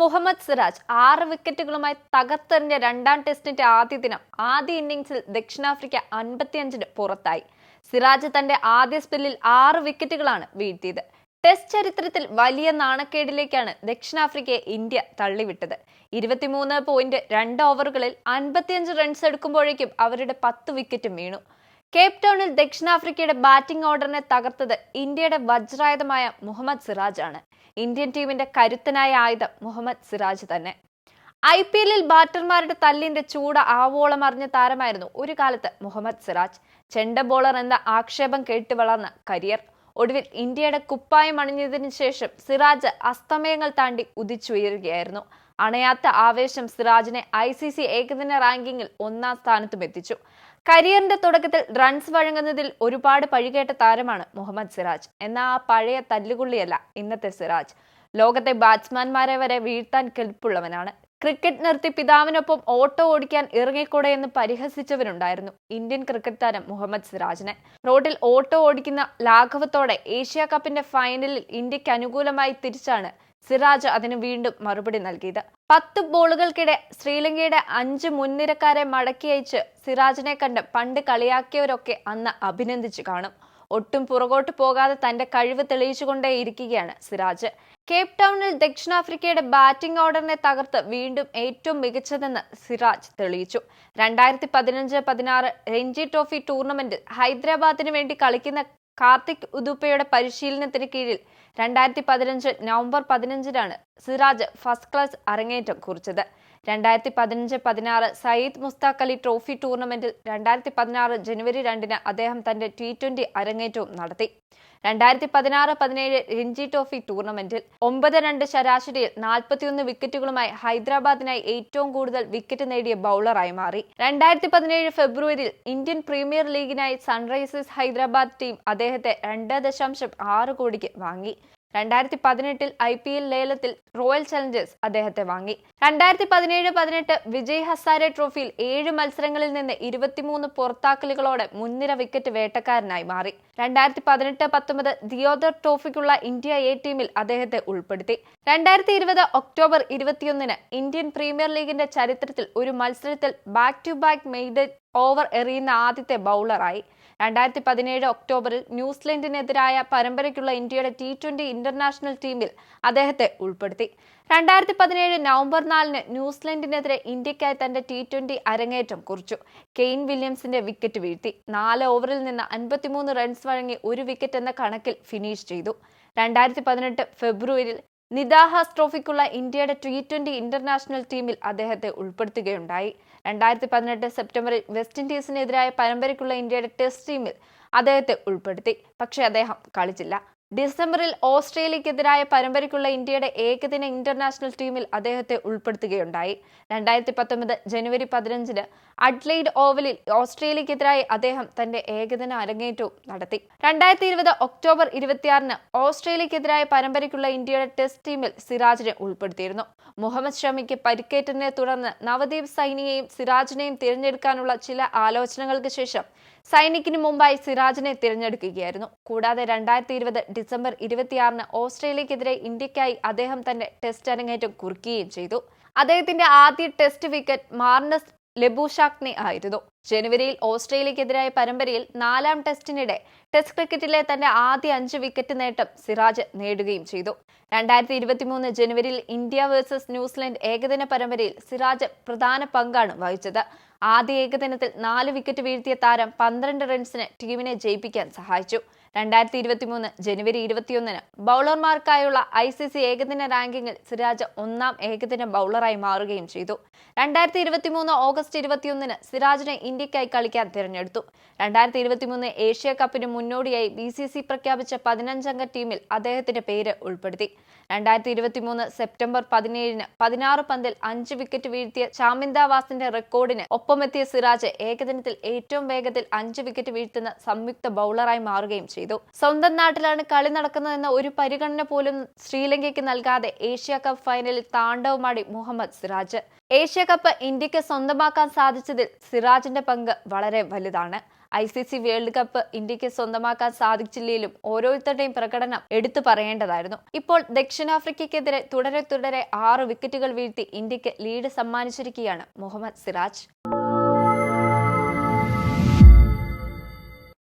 മുഹമ്മദ് സിറാജ് ആറ് വിക്കറ്റുകളുമായി തകർത്തെറിഞ്ഞ രണ്ടാം ടെസ്റ്റിന്റെ ആദ്യ ദിനം ആദ്യ ഇന്നിംഗ്സിൽ ദക്ഷിണാഫ്രിക്ക അൻപത്തിയഞ്ചിന് പുറത്തായി. സിറാജ് തന്റെ ആദ്യ സ്പെല്ലിൽ ആറ് വിക്കറ്റുകളാണ് വീഴ്ത്തിയത്. ടെസ്റ്റ് ചരിത്രത്തിൽ വലിയ നാണക്കേടിലേക്കാണ് ദക്ഷിണാഫ്രിക്കയെ ഇന്ത്യ തള്ളിവിട്ടത്. ഇരുപത്തിമൂന്ന് പോയിന്റ് രണ്ട് ഓവറുകളിൽ അൻപത്തിയഞ്ച് റൺസ് എടുക്കുമ്പോഴേക്കും അവരുടെ പത്ത് വിക്കറ്റും വീണു. കേപ് ടൗണിൽ ദക്ഷിണാഫ്രിക്കയുടെ ബാറ്റിംഗ് ഓർഡറിനെ തകർത്തത് ഇന്ത്യയുടെ വജ്രായുധമായ മുഹമ്മദ് സിറാജ് ആണ് ഇന്ത്യൻ ടീമിന്റെ കരുത്തനായ ആയുധം മുഹമ്മദ് സിറാജ് തന്നെ. ഐ പി എല്ലിൽ ബാറ്റർമാരുടെ തല്ലിന്റെ ചൂട് ആവോളം അറിഞ്ഞ താരമായിരുന്നു ഒരു കാലത്ത് മുഹമ്മദ് സിറാജ്. ചെണ്ട ബോളർ എന്ന ആക്ഷേപം കേട്ട് വളർന്ന കരിയർ. ഒടുവിൽ ഇന്ത്യയുടെ കുപ്പായം അണിഞ്ഞതിനു ശേഷം സിറാജ് അസ്തമയങ്ങൾ താണ്ടി ഉദിച്ചുയരുകയായിരുന്നു. അണയാത്ത ആവേശം സിറാജിനെ ഐ സി സി ഏകദിന റാങ്കിങ്ങിൽ ഒന്നാം സ്ഥാനത്തും എത്തിച്ചു. കരിയറിന്റെ തുടക്കത്തിൽ റൺസ് വഴങ്ങുന്നതിൽ ഒരുപാട് പഴികേട്ട താരമാണ് മുഹമ്മദ് സിറാജ്. എന്നാൽ ആ പഴയ തല്ലുകുള്ളിയല്ല ഇന്നത്തെ സിറാജ്. ലോകത്തെ ബാറ്റ്സ്മാൻമാരെ വരെ വീഴ്ത്താൻ കെൽപ്പുള്ളവനാണ്. ക്രിക്കറ്റ് നിർത്തി പിതാവിനൊപ്പം ഓട്ടോ ഓടിക്കാൻ ഇറങ്ങിക്കൂടെ എന്ന് പരിഹസിച്ചവരുണ്ടായിരുന്നു ഇന്ത്യൻ ക്രിക്കറ്റ് താരം മുഹമ്മദ് സിറാജിനെ. റോഡിൽ ഓട്ടോ ഓടിക്കുന്ന ലാഘവത്തോടെ ഏഷ്യ കപ്പിന്റെ ഫൈനലിൽ ഇന്ത്യയ്ക്ക് അനുകൂലമായി തിരിച്ചാണ് സിറാജ് അതിന് വീണ്ടും മറുപടി നൽകിയത്. പത്ത് ബോളുകൾക്കിടെ ശ്രീലങ്കയുടെ അഞ്ച് മുൻനിരക്കാരെ മടക്കി അയച്ച് സിറാജിനെ കണ്ട് പണ്ട് കളിയാക്കിയവരൊക്കെ അന്ന് അഭിനന്ദിച്ചു കാണും. ഒട്ടും പുറകോട്ട് പോകാതെ തന്റെ കഴിവ് തെളിയിച്ചുകൊണ്ടേയിരിക്കുകയാണ് സിറാജ്. കേപ് ടൗണിൽ ദക്ഷിണാഫ്രിക്കയുടെ ബാറ്റിംഗ് ഓർഡറിനെ തകർത്ത് വീണ്ടും ഏറ്റവും മികച്ചതെന്ന് സിറാജ് തെളിയിച്ചു. രണ്ടായിരത്തി പതിനഞ്ച് പതിനാറ് രഞ്ജി ട്രോഫി ടൂർണമെന്റിൽ ഹൈദരാബാദിന് വേണ്ടി കളിക്കുന്ന കാർത്തിക് ഉദുപ്പയുടെ പരിശീലനത്തിന് കീഴിൽ രണ്ടായിരത്തി പതിനഞ്ച് നവംബർ പതിനഞ്ചിനാണ് സിറാജ് ഫസ്റ്റ് ക്ലാസ് അരങ്ങേറ്റം കുറിച്ചത്. രണ്ടായിരത്തി പതിനഞ്ച് പതിനാറ് സയ്യിദ് മുസ്താഖ് അലി ട്രോഫി ടൂർണമെന്റിൽ രണ്ടായിരത്തി പതിനാറ് ജനുവരി രണ്ടിന് അദ്ദേഹം തന്റെ ടി ട്വന്റി അരങ്ങേറ്റവും നടത്തി. രണ്ടായിരത്തി പതിനാറ് പതിനേഴ് രഞ്ജി ട്രോഫി ടൂർണമെന്റിൽ ഒമ്പത് രണ്ട് ശരാശരിയിൽ നാൽപ്പത്തിയൊന്ന് വിക്കറ്റുകളുമായി ഹൈദരാബാദിനായി ഏറ്റവും കൂടുതൽ വിക്കറ്റ് നേടിയ ബൌളറായി മാറി. രണ്ടായിരത്തി പതിനേഴ് ഫെബ്രുവരിയിൽ ഇന്ത്യൻ പ്രീമിയർ ലീഗിനായി സൺറൈസേഴ്സ് ഹൈദരാബാദ് ടീം അദ്ദേഹത്തെ രണ്ട് ദശാംശം ആറ് കോടിക്ക് വാങ്ങി. രണ്ടായിരത്തി പതിനെട്ടിൽ ഐ പി എൽ ലേലത്തിൽ റോയൽ ചലഞ്ചേഴ്സ് അദ്ദേഹത്തെ വാങ്ങി. രണ്ടായിരത്തി പതിനേഴ് പതിനെട്ട് വിജയ് ഹസാരെ ട്രോഫിയിൽ ഏഴ് മത്സരങ്ങളിൽ നിന്ന് ഇരുപത്തിമൂന്ന് പുറത്താക്കലുകളോടെ മുൻനിര വിക്കറ്റ് വേട്ടക്കാരനായി മാറി. രണ്ടായിരത്തി പതിനെട്ട് പത്തൊമ്പത് ദിയോദർ ട്രോഫിക്കുള്ള ഇന്ത്യ എ ടീമിൽ അദ്ദേഹത്തെ ഉൾപ്പെടുത്തി. രണ്ടായിരത്തി ഇരുപത് ഒക്ടോബർ ഇരുപത്തിയൊന്നിന് ഇന്ത്യൻ പ്രീമിയർ ലീഗിന്റെ ചരിത്രത്തിൽ ഒരു മത്സരത്തിൽ back to back maiden over എറിയുന്ന ആദ്യത്തെ ബൗളറായി. രണ്ടായിരത്തി പതിനേഴ് ഒക്ടോബറിൽ ന്യൂസിലൻഡിനെതിരായ പരമ്പരയ്ക്കുള്ള ഇന്ത്യയുടെ ടി ട്വന്റി ഇന്റർനാഷണൽ ടീമിൽ അദ്ദേഹത്തെ ഉൾപ്പെടുത്തി. രണ്ടായിരത്തി പതിനേഴ് നവംബർ നാലിന് ന്യൂസിലൻഡിനെതിരെ ഇന്ത്യക്കായി തന്റെ ടി ട്വന്റി അരങ്ങേറ്റം കുറിച്ചു. കെയ്ൻ വില്യംസിന്റെ വിക്കറ്റ് വീഴ്ത്തി. നാല് ഓവറിൽ നിന്ന് അൻപത്തിമൂന്ന് റൺസ് വഴങ്ങി ഒരു വിക്കറ്റ് എന്ന കണക്കിൽ ഫിനിഷ് ചെയ്തു. രണ്ടായിരത്തി പതിനെട്ട് ഫെബ്രുവരിയിൽ നിദാഹാസ് ട്രോഫിക്കുള്ള ഇന്ത്യയുടെ ടി ട്വന്റി ഇന്റർനാഷണൽ ടീമിൽ അദ്ദേഹത്തെ ഉൾപ്പെടുത്തുകയുണ്ടായി. രണ്ടായിരത്തി പതിനെട്ട് സെപ്റ്റംബറിൽ വെസ്റ്റ് ഇൻഡീസിനെതിരായ പരമ്പരയ്ക്കുള്ള ഇന്ത്യയുടെ ടെസ്റ്റ് ടീമിൽ അദ്ദേഹത്തെ ഉൾപ്പെടുത്തി. പക്ഷേ അദ്ദേഹം കളിച്ചില്ല. ഡിസംബറിൽ ഓസ്ട്രേലിയക്കെതിരായ പരമ്പരയ്ക്കുള്ള ഇന്ത്യയുടെ ഏകദിന ഇന്റർനാഷണൽ ടീമിൽ അദ്ദേഹത്തെ ഉൾപ്പെടുത്തുകയുണ്ടായി. രണ്ടായിരത്തി പത്തൊമ്പത് ജനുവരി പതിനഞ്ചിന് അഡ്ലൈഡ് ഓവലിൽ ഓസ്ട്രേലിയക്കെതിരായി അദ്ദേഹം തന്റെ ഏകദിന അരങ്ങേറ്റവും നടത്തി. രണ്ടായിരത്തി ഇരുപത് ഒക്ടോബർ ഇരുപത്തിയാറിന് ഓസ്ട്രേലിയക്കെതിരായ പരമ്പരയ്ക്കുള്ള ഇന്ത്യയുടെ ടെസ്റ്റ് ടീമിൽ സിറാജിനെ ഉൾപ്പെടുത്തിയിരുന്നു. മുഹമ്മദ് ഷമിക്ക് പരിക്കേറ്റതിനെ തുടർന്ന് നവദീപ് സൈനിയെയും സിറാജിനെയും തിരഞ്ഞെടുക്കാനുള്ള ചില ആലോചനകൾക്ക് ശേഷം സൈനിക്കിന് മുമ്പായി സിറാജിനെ തിരഞ്ഞെടുക്കുകയായിരുന്നു. കൂടാതെ രണ്ടായിരത്തി ഇരുപത് ഡിസംബർ ഇരുപത്തിയാറിന് ഓസ്ട്രേലിയക്കെതിരെ ഇന്ത്യക്കായി അദ്ദേഹം തന്റെ ടെസ്റ്റ് അരങ്ങേറ്റം കുറിക്കുകയും ചെയ്തു. അദ്ദേഹത്തിന്റെ ആദ്യ ടെസ്റ്റ് വിക്കറ്റ് മാർണസ് ലെബുഷാക്നെ ആയിരുന്നു. ജനുവരിയിൽ ഓസ്ട്രേലിയക്കെതിരായ പരമ്പരയിൽ നാലാം ടെസ്റ്റിനിടെ ടെസ്റ്റ് ക്രിക്കറ്റിലെ തന്റെ ആദ്യ അഞ്ച് വിക്കറ്റ് നേട്ടം സിറാജ് നേടുകയും ചെയ്തു. രണ്ടായിരത്തി ഇരുപത്തിമൂന്ന് ജനുവരിയിൽ ഇന്ത്യ വേഴ്സസ് ന്യൂസിലൻഡ് ഏകദിന പരമ്പരയിൽ സിറാജ് പ്രധാന പങ്കാണ് വഹിച്ചത്. ആദ്യ ഏകദിനത്തിൽ നാല് വിക്കറ്റ് വീഴ്ത്തിയ താരം പന്ത്രണ്ട് റൺസിന് ടീമിനെ ജയിപ്പിക്കാൻ സഹായിച്ചു. രണ്ടായിരത്തി ഇരുപത്തി മൂന്ന് ജനുവരി ഇരുപത്തിയൊന്നിന് ബൗളർമാർക്കായുള്ള ഐ സി സി ഏകദിന റാങ്കിങ്ങിൽ സിരാജ് ഒന്നാം ഏകദിന ബൗളറായി മാറുകയും ചെയ്തു. രണ്ടായിരത്തി ഇരുപത്തി മൂന്ന് ഓഗസ്റ്റ് ഇരുപത്തിയൊന്നിന് സിറാജിനെ ഇന്ത്യക്കായി കളിക്കാൻ തിരഞ്ഞെടുത്തു. രണ്ടായിരത്തി ഇരുപത്തി മൂന്ന് ഏഷ്യ കപ്പിന് മുന്നോടിയായി ബി സി സി പ്രഖ്യാപിച്ച പതിനഞ്ചംഗ ടീമിൽ അദ്ദേഹത്തിന്റെ പേര് ഉൾപ്പെടുത്തി. രണ്ടായിരത്തി ഇരുപത്തി മൂന്ന് സെപ്റ്റംബർ പതിനേഴിന് പതിനാറ് പന്തിൽ അഞ്ച് വിക്കറ്റ് വീഴ്ത്തിയ ചാമിന്ദാവാസിന്റെ റെക്കോർഡിന് ഒപ്പമെത്തിയ സിറാജ് ഏകദിനത്തിൽ ഏറ്റവും വേഗത്തിൽ അഞ്ച് വിക്കറ്റ് വീഴ്ത്തുന്ന സംയുക്ത ബൗളറായി മാറുകയും ചെയ്തു. സ്വന്തം നാട്ടിലാണ് കളി നടക്കുന്നതെന്ന ഒരു പരിഗണന പോലും ശ്രീലങ്കയ്ക്ക് നൽകാതെ ഏഷ്യ കപ്പ് ഫൈനലിൽ താണ്ഡവമാടി മുഹമ്മദ് സിറാജ്. ഏഷ്യ കപ്പ് ഇന്ത്യയ്ക്ക് സ്വന്തമാക്കാൻ സാധിച്ചതിൽ സിറാജിന്റെ പങ്ക് വളരെ വലുതാണ്. I C C world cup ഇന്ത്യയ്ക്ക് സ്വന്തമാക്കാൻ സാധിച്ചില്ലെങ്കിലും ഓരോരുത്തരുടെയും പ്രകടനം എടുത്തു പറയേണ്ടതായിരുന്നു. ഇപ്പോൾ ദക്ഷിണാഫ്രിക്കയ്ക്കെതിരെ തുടരെ തുടരെ ആറ് വിക്കറ്റുകൾ വീഴ്ത്തി ഇന്ത്യയ്ക്ക് ലീഡ് സമ്മാനിച്ചിരിക്കുകയാണ് മുഹമ്മദ് സിറാജ്.